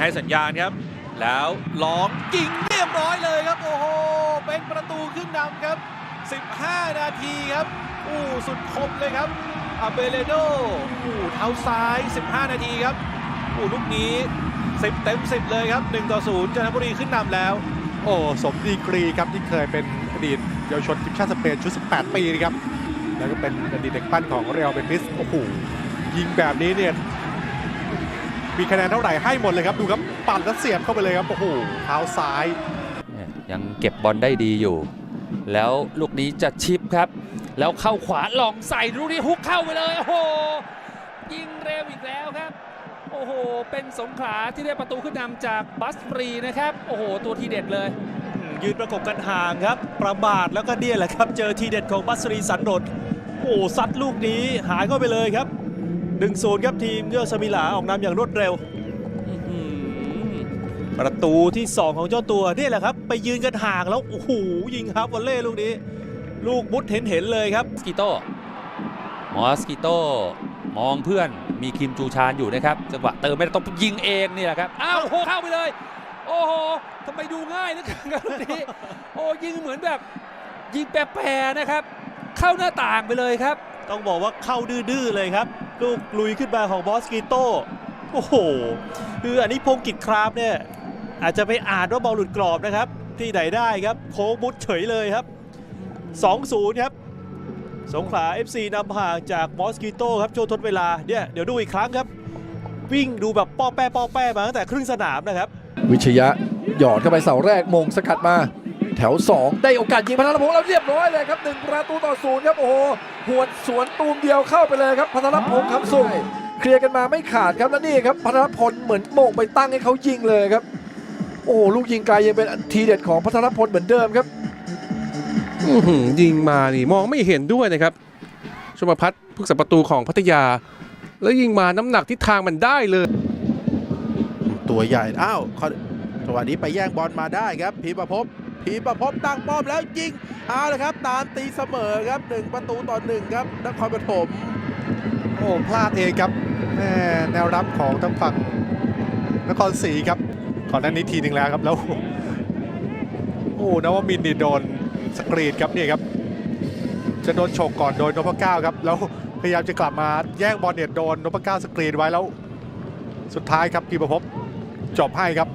ให้สัญญาณครับ แล้วร้องยิงเรียบร้อยเลยครับ โอ้โห เป็นประตูขึ้นนำครับ 15 นาทีครับอู้สุดคมเลยครับอาเบเลโดอู้เท้าซ้าย 15 นาทีครับอู้ลูกนี้ 10 เต็ม 10 เลยครับ 1 ต่อ 0จันทบุรีขึ้นนำแล้ว โอ้ สมดีกรีครับที่เคยเป็นอดีตเยาวชนทีมชาติสเปนชุด 18 ปีนะครับ แล้วก็เป็นอดีตเด็กปั้นของเรอัลเบติสโอ้โหยิงแบบนี้เนี่ย มีคะแนนเท่าไหร่ให้หมดเลยครับ ดูครับปั่นแล้วเสียบเข้าไปเลยครับโอ้โหเท้าซ้ายเนี่ยยังเก็บบอลได้ดีอยู่ แล้วลูกนี้จะชิปครับ แล้วเข้าขวาลองใส่ลูกนี้ฮุกเข้าไปเลยโอ้โหยิงเร็วอีกแล้วครับ โอ้โห เป็นสงขลาที่ได้ประตูขึ้นนำจากบัสฟรีนะครับ โอ้โห ตัวทีเด็ดเลย ยืนประกบกันห่างครับ ประมาทแล้วก็เนี่ยแหละครับ เจอทีเด็ดของบัสรีสันโดดโอ้ซัดลูกนี้หายเข้าไปเลยครับ 1-0ครับทีมเงือกสมิลาออกนำอย่างรวดเร็วอื้อหือประตูที่ 2 ของเจ้าตัวนี่แหละครับ ไปยืนกันห่างแล้วโอ้โหยิงครับวอลเล่ลูกนี้ ลูกมุดเห็นเห็นๆเลยครับสกิโต้มอสกิโต้มองเพื่อนมีคิมจูชานอยู่นะครับจังหวะเติมไม่ได้ต้องยิงเองนี่แหละครับอ้าวโอ้โหเข้าไปเลย โอ้โหทำไมดูง่ายเหลือเกินครับลูกนี้โอ้ยิงเหมือนแบบยิงแปรๆนะครับ เข้าหน้าต่างไปเลยครับ ต้องบอกว่าเข้าดื้อๆเลยครับ ลูกลุยขึ้นมาของบอสกิโต้โอ้โหคืออันนี้พงกิจครามเนี่ยอาจจะไปอ่านว่าบอลหลุดกรอบนะครับ ที่ไหนได้ครับโค้งมุดเฉยเลยครับ 2-0 ครับ สงขลา FC นำห่างจากมอสกิโต้ครับช่วงทดเวลาเนี่ยเดี๋ยวดูอีกครั้งครับ วิ่งดูแบบป้อแป้ป้อแป้มาตั้งแต่ครึ่งสนามนะครับ วิชยะหยอดเข้าไปเสาแรกมงสกัดมา แถว 2 ได้โอกาสยิงพัทรพงศ์แล้วเรียบร้อยเลยครับหนึ่งประตูต่อศูนย์ครับโอ้โหหวดสวนตูมเดียวเข้าไปเลยครับพัทรพงศ์คำสุขเคลียร์กันมาไม่ขาดครับแล้วนี่ครับพัทรพลเหมือนโมงไปตั้งให้เขายิงเลยครับ โอ้โหลูกยิงไกลยังเป็นทีเด็ดของพัทรพลเหมือนเดิมครับอื้อหือยิงมานี่มองไม่เห็นด้วยนะครับชมพัฒน์ผู้สับประตูของพัทยา แล้วยิงมาน้ำหนักทิศทางมันได้เลย ตัวใหญ่ อ้าวขอจังหวะนี้ไปแย่งบอลมาได้ครับพีประพบ พีประพบตั้งป้อมแล้วยิงเอาเลยครับ ตามตีเสมอครับหนึ่งประตูต่อหนึ่งครับนครปฐมโอ้พลาดเองครับแนวรับของทางฝั่งนครศรีครับก่อนหน้านี้ทีหนึ่งแล้วครับแล้วโอ้นวมินนี่โดนสกรีนครับเนี่ยครับ จะโดนฉกก่อนโดนนพเก้าครับแล้วพยายามจะกลับมาแย่งบอลเนี่ยโดนนพเก้าสกรีนไว้แล้ว สุดท้ายครับพีประพบจบให้ครับ